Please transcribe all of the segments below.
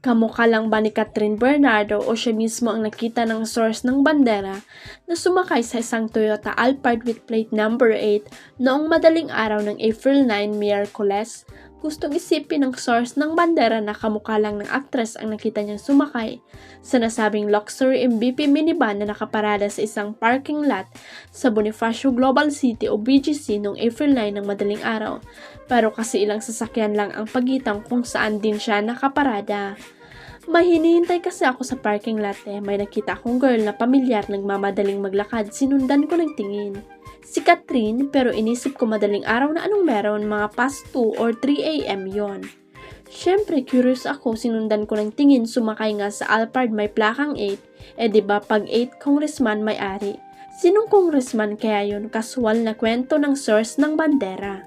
Kamukha lang ba ni Catherine Bernardo o siya mismo ang nakita ng source ng bandera na sumakay sa isang Toyota Alphard with plate number 8 noong madaling araw ng April 9, Miyerkules? Gustong isipin ng source ng bandera na kamukha lang ng aktres ang nakita niyang sumakay sa nasabing luxury MVP minivan na nakaparada sa isang parking lot sa Bonifacio Global City o BGC noong April 9 ng madaling araw. Pero kasi ilang sasakyan lang ang pagitan kung saan din siya nakaparada. May kasi ako sa parking lot eh. May nakita akong girl na pamilyar nagmamadaling maglakad. Sinundan ko ng tingin. Si Catherine, pero inisip ko madaling araw na anong meron, mga past 2 or 3 a.m. yon. Siyempre, curious ako, sinundan ko ng tingin, sumakay nga sa Alphard may plakang 8. Eh ba pag 8 congressman may ari. Sinong congressman kaya yun? Kaswal na kwento ng source ng bandera.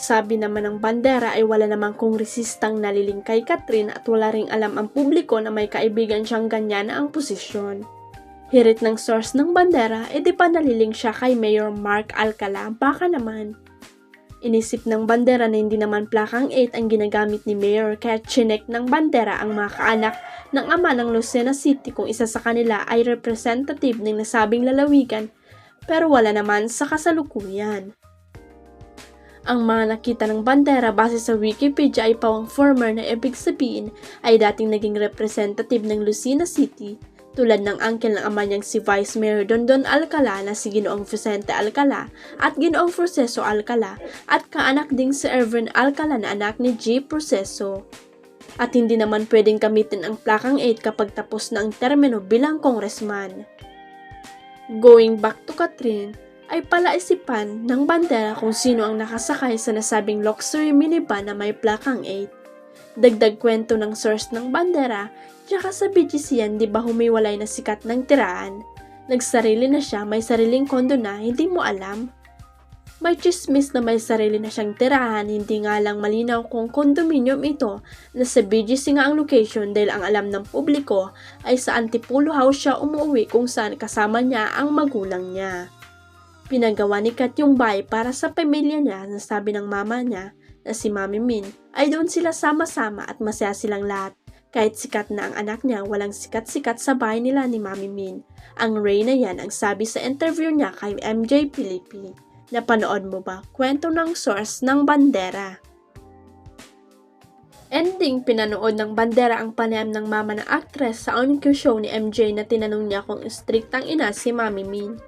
Sabi naman ng bandera ay wala namang kongresistang naliling kay Catherine at wala ring alam ang publiko na may kaibigan siyang ganyan na ang posisyon. Hirit ng source ng bandera, edi pa naliling siya kay Mayor Mark Alcala, baka naman. Inisip ng bandera na hindi naman plakang 8 ang ginagamit ni Mayor kaya chinek ng bandera ang mga kaanak ng ama ng Lucena City kung isa sa kanila ay representative ng nasabing lalawigan pero wala naman sa kasalukuyan. Ang mga nakita ng bandera base sa Wikipedia ay pawang former na ibig sabihin ay dating naging representative ng Lucena City tulad ng uncle ng ama niyang si Vice Mayor Dondon Alcala na si Ginoong Vicente Alcala at Ginoong Proceso Alcala at kaanak ding si Ervin Alcala na anak ni G. Proceso. At hindi naman pwedeng gamitin ang plakang 8 kapag tapos na ang termino bilang congressman. Going back to Catherine, ay palaisipan ng bandera kung sino ang nakasakay sa nasabing luxury minivan na may plakang 8. Dagdag kwento ng source ng bandera, tsaka sa BGC yan di ba humiwalay na sikat ng tiraan? Nagsarili na siya, may sariling kondo na, hindi mo alam? May chismis na may sarili na siyang tirahan, hindi nga lang malinaw kung condominium ito na sa BGC nga ang location dahil ang alam ng publiko ay sa Antipolo House siya umuwi kung saan kasama niya ang magulang niya. Pinagawa ni Kat yung bahay para sa pamilya niya na sabi ng mama niya na si Mami Min ay doon sila sama-sama at masaya silang lahat. Kahit sikat na ang anak niya, walang sikat-sikat sa bahay nila ni Mami Min. Ang Ray na yan ang sabi sa interview niya kay MJ Philippi. Napanood mo ba? Kwento ng source ng bandera. Ending, pinanood ng bandera ang panayam ng mama ng aktres sa on show ni MJ na tinanong niya kung strict ang ina si Mami Min.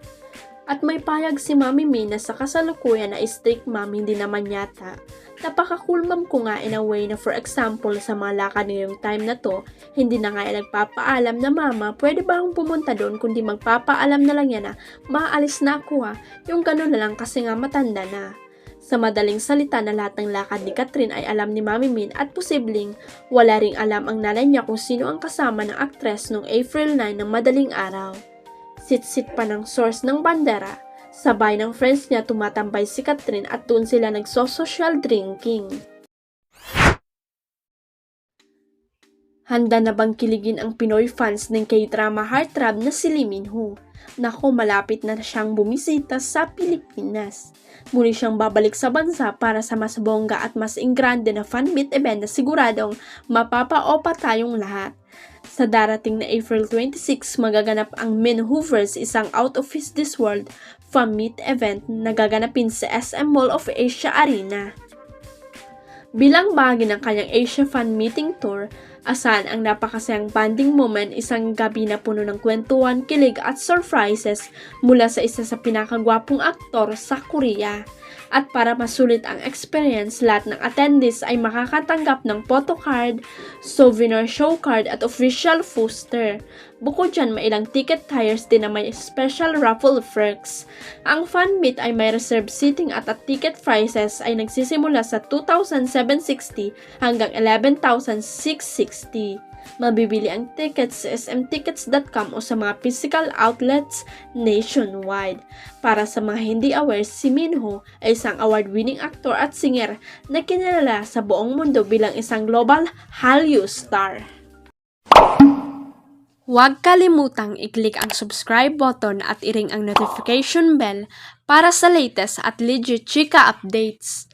At may payag si Mami Min na sa kasalukuyan na strict mom hindi naman yata. Napaka-cool mom ko nga in a way na for example sa mga lakad ngayong time na to, hindi na nga nagpapaalam na mama, pwede ba akong pumunta doon kundi magpapaalam na lang yan na maalis na ako ha, yung gano'n na lang kasi nga matanda na. Sa madaling salita na lahat ng lakad ni Catherine ay alam ni Mami Min at posibleng wala ring alam ang nanay niya kung sino ang kasama ng aktres noong April 9 ng madaling araw. Sit-sit pa ng source ng bandera. Sabay ng friends niya tumatambay si Catherine at doon sila nagso-social drinking. Handa na bang kiligin ang Pinoy fans ng K-drama heartthrob na si Lee Min-ho? Nako, malapit na siyang bumisita sa Pilipinas. Muli siyang babalik sa bansa para sa mas bongga at mas ingrande na fan meet event na siguradong mapapaopa tayong lahat. Sa darating na April 26, magaganap ang Min Hoovers, isang out of his this world fan meet event na gaganapin sa SM Mall of Asia Arena. Bilang bahagi ng kanyang Asia Fan Meeting Tour, asan ang napakasayang banding moment isang gabi na puno ng kwentuhan, kilig at surprises mula sa isa sa pinakagwapong aktor sa Korea. At para masulit ang experience, lahat ng attendees ay makakatanggap ng photocard, souvenir show card at official poster. Bukod dyan, may ilang ticket tires din na may special raffle perks. Ang fan meet ay may reserved seating at at ticket prices ay nagsisimula sa 2,760 hanggang 11,660. Mabibili ang tickets sa smtickets.com o sa mga physical outlets nationwide. Para sa mga hindi aware, si Minho ay isang award-winning actor at singer na kinalala sa buong mundo bilang isang global Hallyu star. Huwag kalimutang i-click ang subscribe button at i-ring ang notification bell para sa latest at legit chika updates.